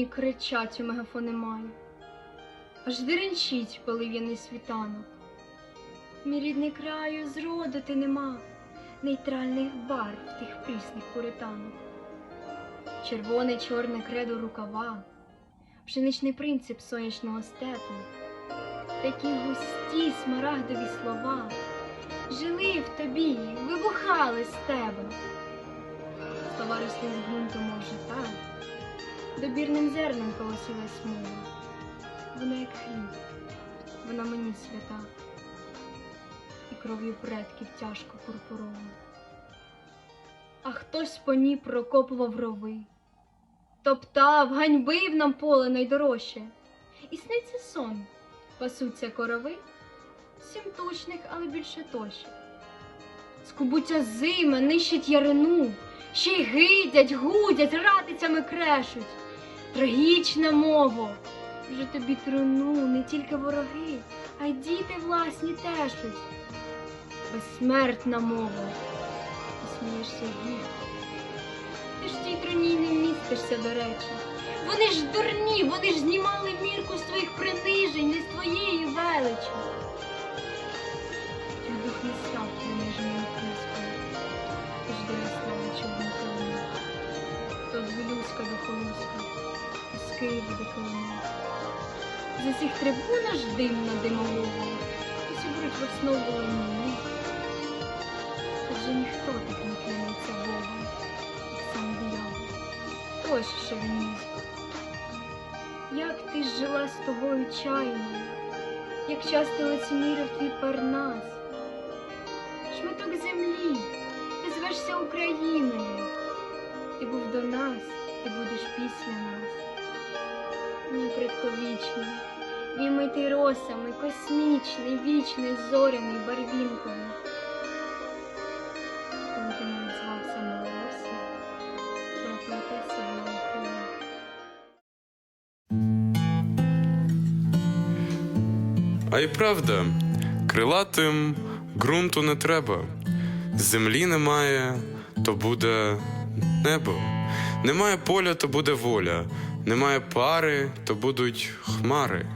мені кричать у мегафони маю, аж деренчить полив'яний світанок. Мій рідний краю зроду ти нема, нейтральних барв тих прісних пуританок. Червоне чорне кредо рукава, пшеничний принцип сонячного степу, такі густі смарагдові слова жили в тобі, вибухали з тебе. Слова росли з ґрунту, мов жита, добірним зерном колосилась мова. Вона як хліб, вона мені свята, і кров'ю предків тяжко пурпурована. А хтось по ній прокопував рови, топтав, ганьбив нам поле найдорожче, і сниться сон, пасуться корови, сім тучних, але більше тощих. Скубуться зима, нищить ярину, ще й гидять, гудять, ратицями крешуть. Трагічна мова, вже тобі труну не тільки вороги, а й діти власні тешуть. Безсмертна мова, ти смієшся гірко. Ти ж тій труні не містишся, до речі. Вони ж дурні, вони ж знімали мірку з твоїх принижень, не з твоєї величі. Твій дух не став приниженим чорним колоном. То з до то з Києва Коломиї. З усіх трибун аж дим на димового, усі беруть в основу мені. Адже ніхто так не клянеться Богом, як сам диявол. Той ж шовінізм. Як ти ж жила з тобою чайно, як часто лицемірив твій парнас. Шматок землі, звешся Україною. Ти був до нас, ти будеш після нас. Мій предковічний, мій митий росами, космічний, вічний, зоряний, барвінковий. Коли ти назвався Милосі, проплетеся в Україні. А й правда, крилатим ґрунту не треба. Землі немає, то буде небо. Немає поля, то буде воля. Немає пари, то будуть хмари.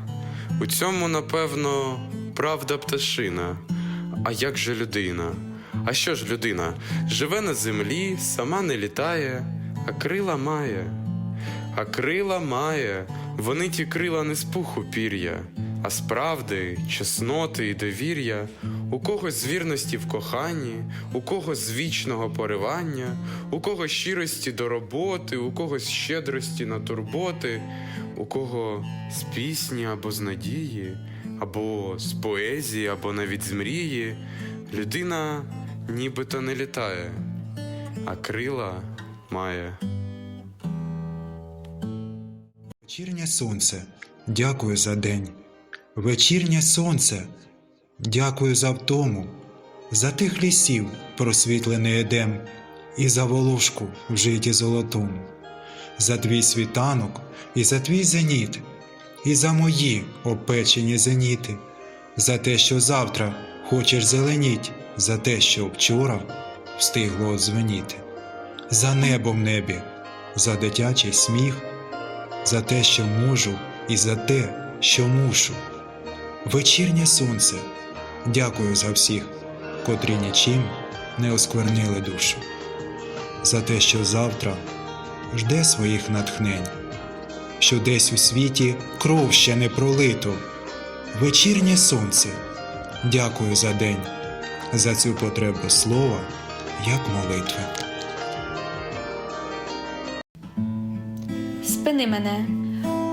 У цьому, напевно, правда пташина. А як же людина? А що ж людина? Живе на землі, сама не літає, а крила має. А крила має, вони ті крила не з пуху пір'я, а з правди, чесноти і довір'я, у когось з вірності в коханні, у когось з вічного поривання, у когось щирості до роботи, у когось щедрості на турботи, у кого з пісні або з надії, або з поезії, або навіть з мрії. Людина нібито не літає, а крила має. Вечірнє сонце, дякую за день. Вечірнє сонце, дякую за втому, за тих лісів просвітлений едем, і за волошку в житті золотому, за твій світанок і за твій зеніт, і за мої опечені зеніти, за те, що завтра хочеш зеленіть, за те, що вчора встигло одзвеніти, за небо в небі, за дитячий сміх за те, що можу, і за те, що мушу. Вечірнє сонце, дякую за всіх, котрі нічим не осквернили душу, за те, що завтра жде своїх натхнень, що десь у світі кров ще не пролито. Вечірнє сонце, дякую за день, за цю потребу слова, як молитви. Спини мене,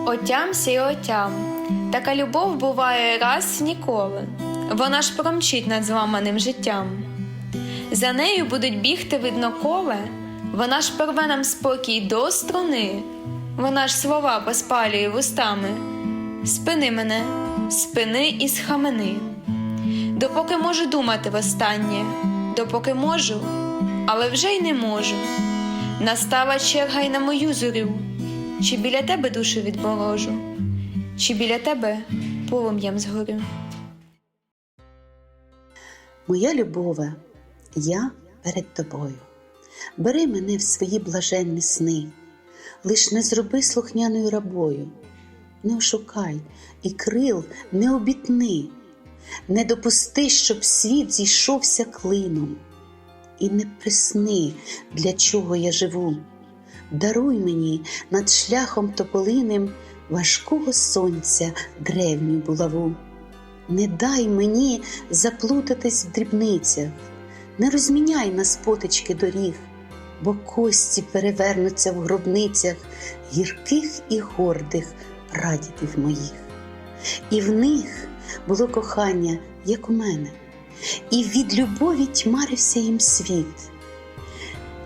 отямся й отям. Така любов буває раз ніколи. Вона ж промчить над зламаним життям. За нею будуть бігти видно коле, вона ж порве нам спокій до струни, вона ж слова поспалює вустами. Спини мене, спини і схамени. Допоки можу думати востаннє, допоки можу, але вже й не можу. Настала черга й на мою зорю, чи біля тебе душу відморожу, чи біля тебе полум'ям згорю. Моя любове, я перед тобою. Бери мене в свої блаженні сни, лиш не зроби слухняною рабою, не ошукай і крил не обітни, не допусти, щоб світ зійшовся клином, і не присни, для чого я живу. Даруй мені над шляхом тополиним важкого сонця древню булаву. Не дай мені заплутатись в дрібницях, не розміняй на спотички доріг, бо кості перевернуться в гробницях гірких і гордих прадідів моїх. І в них було кохання, як у мене, і від любові тьмарився їм світ.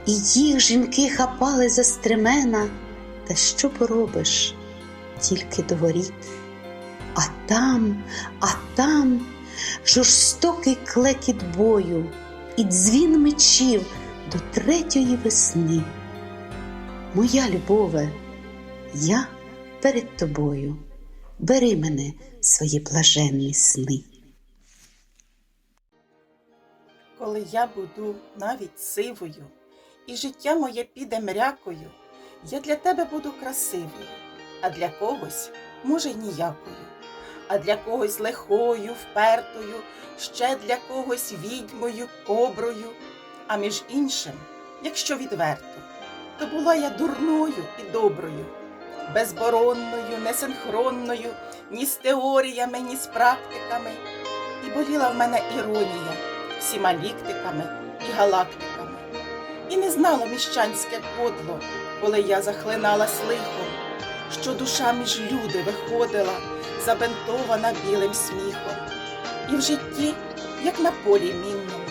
І їх жінки хапали за стремена, та що поробиш, тільки до воріт. А там, а там жорстокий клекіт бою і дзвін мечів до третьої весни. Моя любове, я перед тобою, бери мене свої блаженні сни. Коли я буду навіть сивою, і життя моє піде мрякою, я для тебе буду красивою, а для когось, може, й ніякою, а для когось лихою, впертою, ще для когось відьмою, коброю. А між іншим, якщо відверто, то була я дурною і доброю, безборонною, несинхронною, ні з теоріями, ні з практиками. І боліла в мене іронія всіма ліктиками і галактиками. І не знало міщанське кодло, коли я захлиналась лихом, що душа між люди виходила, забентована білим сміхом. І в житті, як на полі мінному,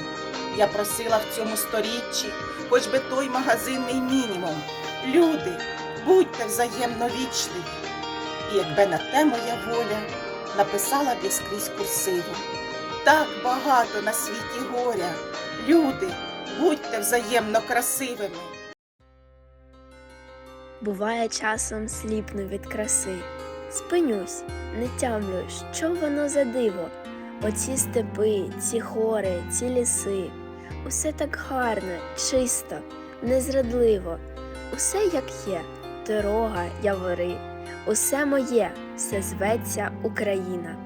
я просила в цьому сторіччі, хоч би той магазинний мінімум. Люди, будьте взаємно вічливі. І якби на те моя воля, написала б я скрізь курсивом. Так багато на світі горя. Люди, будьте взаємно красивими. Буває часом сліпну від краси. Спинюсь, не тямлю, що воно за диво. Оці степи, ці гори, ці ліси. Усе так гарно, чисто, незрадливо. Усе як є, дорога, явори. Усе моє, все зветься Україна.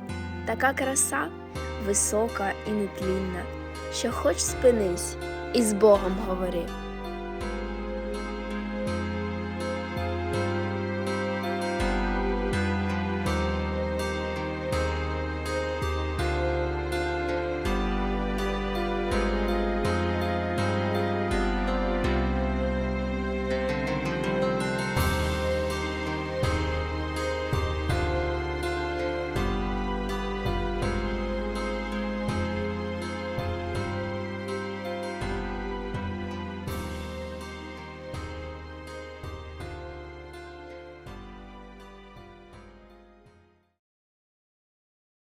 Така краса висока і нетлінна, що хоч спинись і з Богом говори.